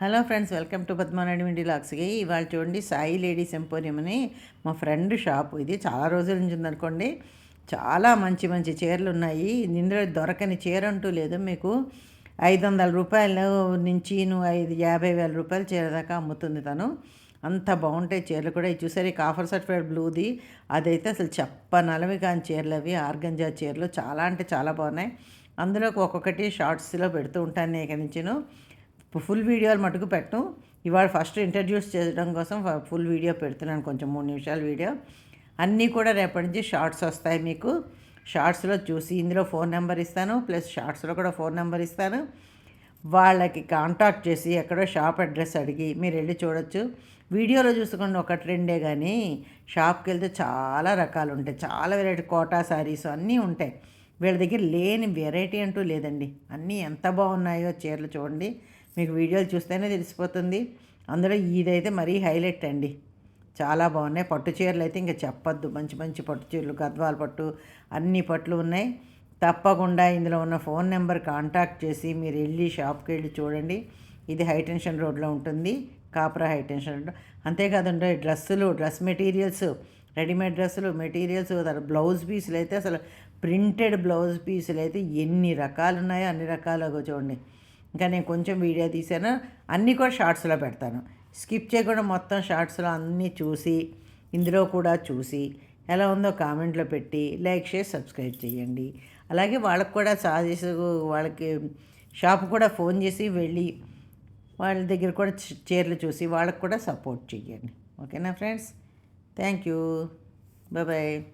Hello friends welcome to Padmanaidu విండి లాక్స్కి. ఇవాళ చూడండి సాయి లేడీస్ ఎంపోరియం అని మా ఫ్రెండ్ షాప్. ఇది చాలా రోజుల నుంచి ఉందనుకోండి చాలా మంచి మంచి చీరలు ఉన్నాయి. ఇందులో దొరకని చీర అంటూ లేదు మీకు. ఐదు వందల రూపాయల నుంచి నువ్వు ఐదు యాభై వేల రూపాయల చీర దాకా అమ్ముతుంది తను. అంత బాగుంటాయి చీరలు కూడా. ఇది చూసారు ఈ కాఫర్ సర్టిఫైడ్ బ్లూది. అదైతే అసలు చెప్పనలవి కాని చీరలు అవి. ఆర్గంజా చీరలు చాలా అంటే చాలా బాగున్నాయి. అందులో ఒక్కొక్కటి షార్ట్స్లో పెడుతూ ఉంటాను నేను ఇక్కడి నుంచిను. ఫుల్ వీడియోలు మటుకు పెట్టు ఇవాళ ఫస్ట్ ఇంట్రడ్యూస్ చేయడం కోసం ఫుల్ వీడియో పెడుతున్నాను కొంచెం మూడు నిమిషాల వీడియో. అన్నీ కూడా రేపటి నుంచి షార్ట్స్ వస్తాయి మీకు. షార్ట్స్లో చూసి ఇందులో ఫోన్ నెంబర్ ఇస్తాను ప్లస్ షార్ట్స్లో కూడా ఫోన్ నెంబర్ ఇస్తాను. వాళ్ళకి కాంటాక్ట్ చేసి ఎక్కడో షాప్ అడ్రస్ అడిగి మీరు వెళ్ళి చూడొచ్చు. వీడియోలో చూసుకోండి ఒకటి రెండే కానీ షాప్కి వెళ్తే చాలా రకాలు ఉంటాయి. చాలా వెరైటీ కోటా శారీస్ అన్నీ ఉంటాయి. వీళ్ళ దగ్గర లేని వెరైటీ అంటూ లేదండి. అన్నీ ఎంత బాగున్నాయో చీరలు చూడండి. మీకు వీడియోలు చూస్తేనే తెలిసిపోతుంది. అందులో ఇదైతే మరీ హైలైట్ అండి. చాలా బాగున్నాయి. పట్టు చీరలు అయితే ఇంకా చెప్పొద్దు. మంచి మంచి పట్టు చీరలు గద్వాల పట్టు అన్ని పట్లు ఉన్నాయి. తప్పకుండా ఇందులో ఉన్న ఫోన్ నెంబర్ కాంటాక్ట్ చేసి మీరు వెళ్ళి షాప్కి వెళ్ళి చూడండి. ఇది హైటెన్షన్ రోడ్లో ఉంటుంది. కాపురా హైటెన్షన్ రోడ్ అంతేకాదండి డ్రెస్సులు డ్రెస్ మెటీరియల్స్ రెడీమేడ్ డ్రెస్సులు మెటీరియల్స్ బ్లౌజ్ పీసులు అయితే అసలు ప్రింటెడ్ బ్లౌజ్ పీసులు అయితే ఎన్ని రకాలు ఉన్నాయో అన్ని రకాలుగా చూడండి. ఇంకా నేను కొంచెం వీడియో తీసాను. అన్నీ కూడా షార్ట్స్లో పెడతాను. స్కిప్ చేయకుండా మొత్తం షార్ట్స్లో అన్నీ చూసి ఇందులో కూడా చూసి ఎలా ఉందో కామెంట్లో పెట్టి లైక్ షేర్ సబ్స్క్రైబ్ చేయండి. అలాగే వాళ్ళకు కూడా సాజెస్ వాళ్ళకి షాప్ కూడా ఫోన్ చేసి వెళ్ళి వాళ్ళ దగ్గర కూడా చీరలు చూసి వాళ్ళకు కూడా సపోర్ట్ చేయండి. ఓకేనా ఫ్రెండ్స్? Thank you. బాయ్.